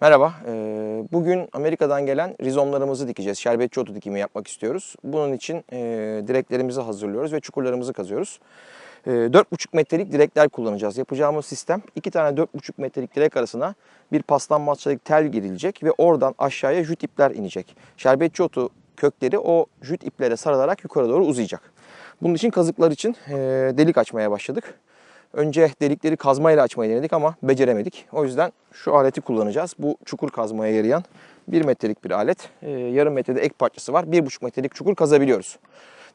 Merhaba. Bugün Amerika'dan gelen rizomlarımızı dikeceğiz. Şerbetçi otu dikimi yapmak istiyoruz. Bunun için direklerimizi hazırlıyoruz ve çukurlarımızı kazıyoruz. E, 4,5 metrelik direkler kullanacağız. Yapacağımız sistem iki tane 4,5 metrelik direk arasına bir paslanmaz çelik tel girilecek ve oradan aşağıya jüt ipler inecek. Şerbetçi otu kökleri o jüt iplere sarılarak yukarı doğru uzayacak. Bunun için kazıklar için delik açmaya başladık. Önce delikleri kazmayla açmayı denedik ama beceremedik. O yüzden şu aleti kullanacağız. Bu çukur kazmaya yarayan 1 metrelik bir alet. Ee, yarım metrede ek parçası var. 1,5 metrelik çukur kazabiliyoruz.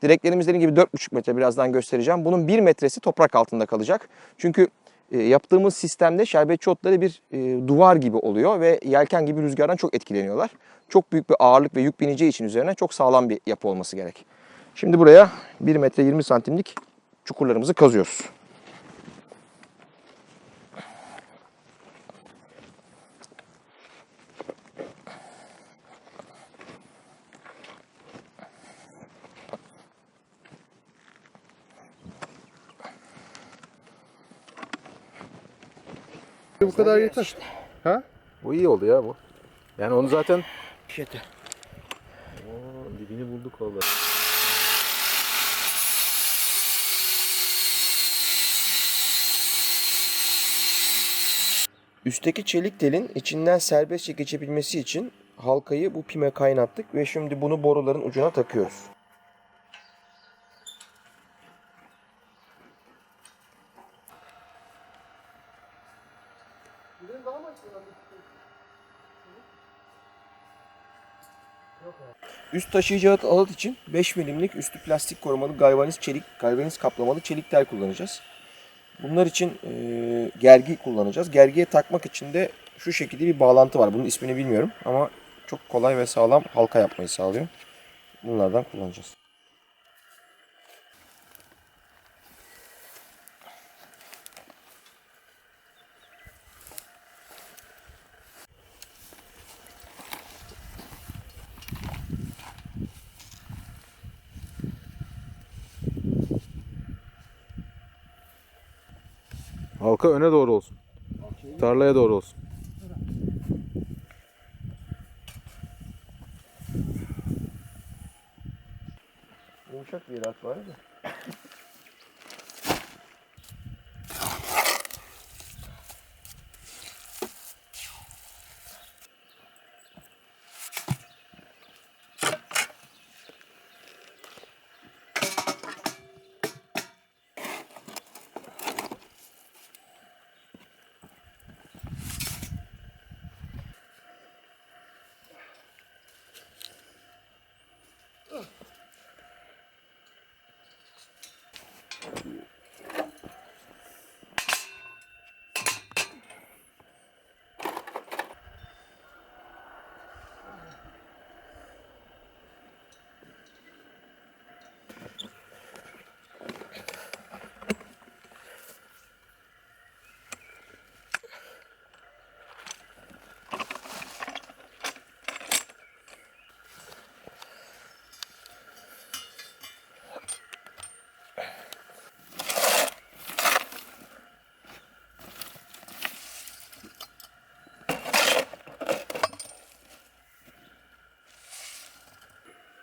Direklerimiz dediğim gibi 4,5 metre birazdan göstereceğim. Bunun 1 metresi toprak altında kalacak. Çünkü e, yaptığımız sistemde şerbetçi otları bir e, duvar gibi oluyor ve yelken gibi rüzgardan çok etkileniyorlar. Çok büyük bir ağırlık ve yük bineceği için üzerine çok sağlam bir yapı olması gerek. Şimdi buraya 1 metre 20 santimlik çukurlarımızı kazıyoruz. Bu kadar yeter. Ha? Bu iyi oldu ya bu. Yani onu zaten Yeter. Oo, dibini bulduk valla. Üstteki çelik telin içinden serbestçe geçebilmesi için halkayı bu pime kaynattık ve şimdi bunu boruların ucuna takıyoruz. Üst taşıyacağı alet için 5 milimlik üstü plastik korumalı galvaniz çelik, galvaniz kaplamalı çelik tel kullanacağız. Bunlar için e, gergi kullanacağız. Gergiye takmak için de şu şekilde bir bağlantı var. Bunun ismini bilmiyorum ama çok kolay ve sağlam halka yapmayı sağlıyor. Bunlardan kullanacağız. Halka öne doğru olsun. Tarlaya doğru olsun. Yumuşak bir at var da.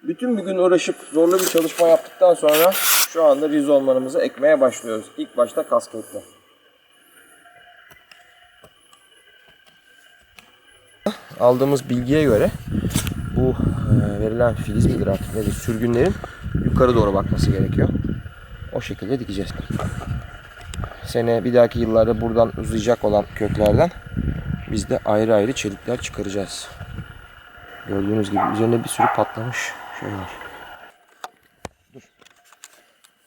Bütün bir gün uğraşıp zorlu bir çalışma yaptıktan sonra şu anda rizolmanımızı ekmeye başlıyoruz. İlk başta kasketle. Aldığımız bilgiye göre bu e, verilen filiz midir artık nedir sürgünlerin yukarı doğru bakması gerekiyor. O şekilde dikeceğiz. Sene bir dahaki yıllarda buradan uzayacak olan köklerden biz de ayrı ayrı çelikler çıkaracağız. Gördüğünüz gibi üzerine bir sürü patlamış şey var. Dur.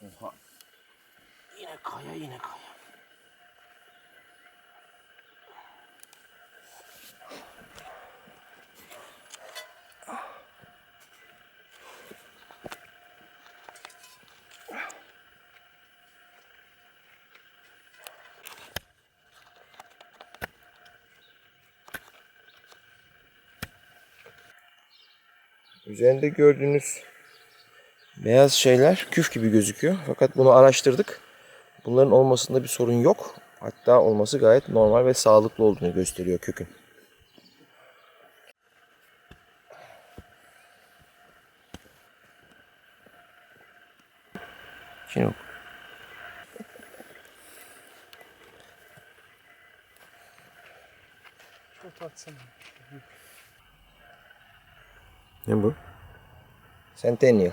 Oha. Yine kaya yine kaya. Üzerinde gördüğünüz beyaz şeyler küf gibi gözüküyor. Fakat bunu araştırdık. Bunların olmasında bir sorun yok. Hatta olması gayet normal ve sağlıklı olduğunu gösteriyor kökün. Şey yok. Çok tatsın. Ne bu? Centennial.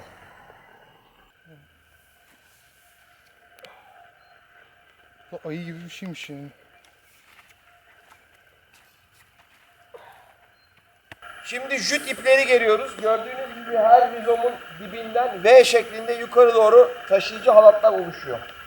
Bu ayı gibi bir şeymiş yani. Şimdi jüt ipleri geriyoruz. Gördüğünüz gibi her rizomun dibinden V şeklinde yukarı doğru taşıyıcı halatlar oluşuyor.